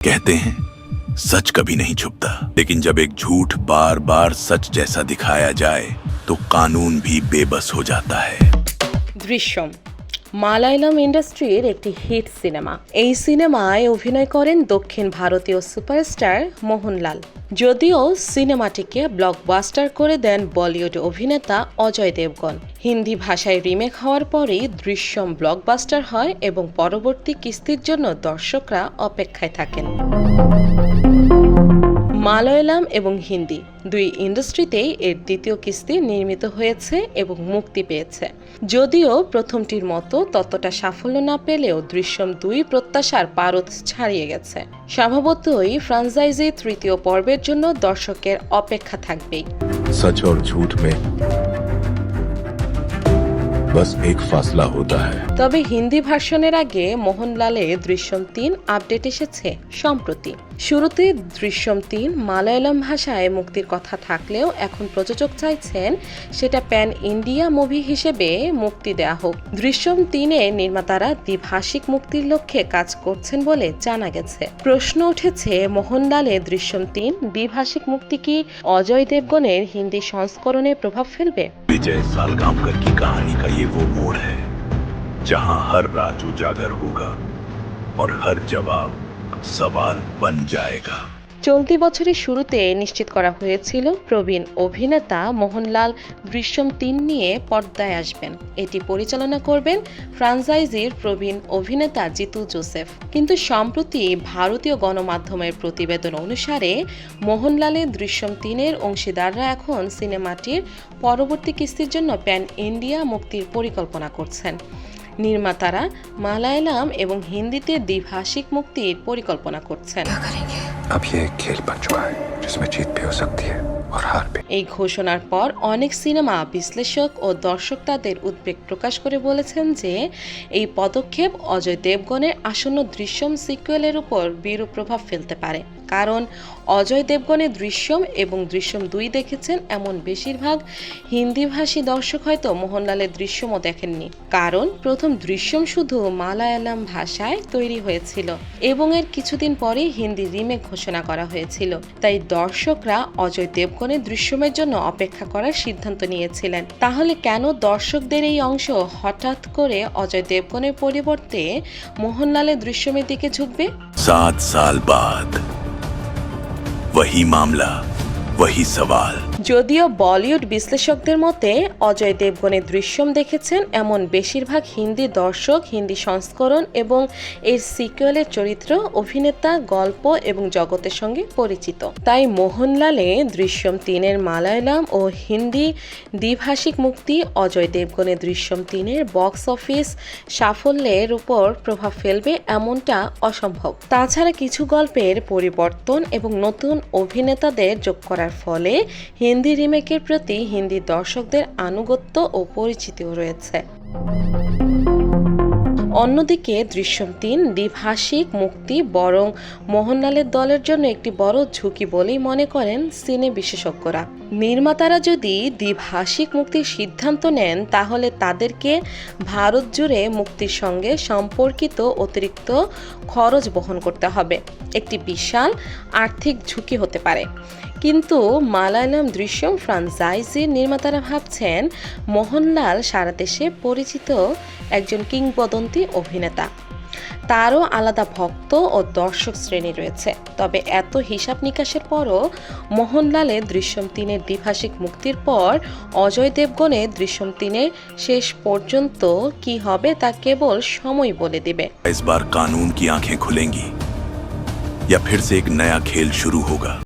कहते हैं, सच कभी नहीं छुपता। लेकिन जब एक झूठ बार बार सच जैसा दिखाया जाए तो कानून भी बेबस हो जाता है। दृश्यम। মালায়ালাম ইন্ডাস্ট্রির একটি হিট সিনেমা। এই সিনেমায় অভিনয় করেন দক্ষিণ ভারতীয় সুপারস্টার মোহনলাল। যদিও সিনেমাটিকে ব্লকবাস্টার করে দেন বলিউড অভিনেতা অজয় দেবগন। হিন্দি ভাষায় রিমেক হওয়ার পরেই দৃশ্যম ব্লকবাস্টার হয় এবং পরবর্তী কিস্তির জন্য দর্শকরা অপেক্ষায় থাকেন। মালয়ালাম এবং হিন্দি দুই ইন্ডাস্ট্রিতেই এর দ্বিতীয় কিস্তি নির্মিত হয়েছে এবং মুক্তি পেয়েছে যদিও প্রথমটির মতো ততটা সাফল্য না পেলেও দৃশ্যম দুই প্রত্যাশার পারদ ছাড়িয়ে গেছে স্বভাবতই ফ্রাঞ্চাইজি তৃতীয় পর্বের জন্য দর্শকের অপেক্ষা থাকবেই सच और झूठ में बस एक फासला होता है তবে হিন্দি ভার্সনের আগে মোহনলালে দৃশ্যম তিন আপডেট এসেছে সম্প্রতি শুরুতে দৃশ্যম তিন মালয়ালম ভাষায় মুক্তির কথা থাকলেও এখন প্রযোজক চাইছেন সেটা প্যান ইন্ডিয়া মুভি হিসেবে মুক্তি দেয়া হোক দৃশ্যম তিনে নির্মাতারা দ্বিভাষিক মুক্তির লক্ষ্যে কাজ করছেন বলে জানা গেছে প্রশ্ন উঠেছে মোহনলালে দৃশ্যম তিন দ্বিভাষিক মুক্তি কি অজয় দেবগনের হিন্দি সংস্করণে প্রভাব ফেলবে विजय सालगामकर की कहानी का ये वो मोड़ है जहां हर रात उजागर होगा और हर जवाब বন জায়গা। চলতি বছরের শুরুতে নিশ্চিত করা হয়েছিল প্রবীণ অভিনেতা মোহনলাল দৃশ্যম তিন নিয়ে পর্দায় আসবেন। এটি পরিচালনা করবেন ফ্রাঞ্চাইজির প্রবীণ অভিনেতা জিতু জোসেফ। কিন্তু সম্প্রতি ভারতীয় গণমাধ্যমের প্রতিবেদন অনুসারে মোহনলালের দৃশ্যম তিনের অংশীদাররা এখন সিনেমাটির পরবর্তী কিস্তির জন্য প্যান ইন্ডিয়া মুক্তির পরিকল্পনা করছেন। নির্মাতারা মালায়ালাম এবং হিন্দিতে দ্বিভাষিক মুক্তির পরিকল্পনা করছেন अब ये एक खेल बन चुका है जिसमें जीत भी हो सकती है और हार भी এই ঘোষণার পর অনেক সিনেমা বিশ্লেষক ও দর্শক তাদের উদ্বেগ প্রকাশ করে বলেছেন যে, এই পদক্ষেপ অজয় দেবগণের আসন্ন দৃশ্যম সিকুয়েলের উপর বিরূপ প্রভাব ফেলতে পারে। কারণ, অজয় দেবগনের দৃশ্যম এবং দৃশ্যম দুই দেখেছেন এমন বেশিরভাগ হিন্দিভাষী দর্শক হয়তো মোহনলালের দৃশ্যমও দেখেননি। কারণ, প্রথম দৃশ্যম শুধু মালায়ালাম ভাষায় তৈরি হয়েছিল এবং এর কিছুদিন পরেই হিন্দি রিমেক ঘোষণা করা হয়েছিল। তাই দর্শকরা অজয় দেবগনের দৃশ্যমের জন্য অপেক্ষা করার সিদ্ধান্ত নিয়েছিলেন তাহলে কেন দর্শকদের এই অংশ হঠাৎ করে অজয় দেবগনের পরিবর্তে মোহনলালের দৃশ্যমের দিকে ঝুঁকবে सात साल बाद वही मामला वही सवाल যদিও বলিউড বিশ্লেষকদের মতে, অজয় দেবগনের দৃশ্যম দেখেছেন এমন বেশিরভাগ হিন্দি দর্শক, হিন্দি সংস্করণ এবং এর সিকুয়েলের চরিত্র, অভিনেতা, গল্প এবং জগতের সঙ্গে পরিচিত। তাই মোহনলালে দৃশ্যম তিনের মালায়ালাম ও হিন্দি দ্বিভাষিক মুক্তি, অজয় দেবগনের দৃশ্যম তিনের বক্স অফিস সাফল্যের উপর প্রভাব ফেলবে এমনটা অসম্ভব। তাছাড়া কিছু গল্পের পরিবর্তন এবং নতুন অভিনেতাদের যোগ করার ফলে হিন্দি রিমেকের প্রতি হিন্দি দর্শকদের আনুগত্য ও পরিচিতিও রয়েছে। অন্যদিকে দৃশ্যম তিন দ্বিভাষিক, মুক্তি, বরং মোহনলালের দলের জন্য একটি বড় ঝুঁকি বলেই মনে করেন সিনে বিশেষজ্ঞরা। নির্মাতারা যদি দ্বিভাষিক মুক্তির সিদ্ধান্ত নেন, তাহলে তাদেরকে ভারত জুড়ে মুক্তির সঙ্গে সম্পর্কিত অতিরিক্ত খরচ বহন করতে হবে। একটি বিশাল আর্থিক ঝুঁকি হতে পারে। কিন্তু মালায়ালাম দৃশ্যম ফ্রাঞ্চাইজির নির্মাতারা ভাবছেন, মোহনলাল সারা দেশে পরিচিত একজন কিংবদন্তি অভিনেতা তারও আলাদা ভক্ত ও দর্শক শ্রেণী রয়েছে তবে এত হিসাব নিকাশের পরও মোহনলালের দৃশ্যম তিনের দ্বিভাষিক মুক্তির পর অজয় দেবগণের দৃশ্যম তিনের শেষ পর্যন্ত কি হবে তা কেবল সময় বলে দিবে इस बार कानून की आंखें खुलेंगी या फिर से एक नया खेल शुरू होगा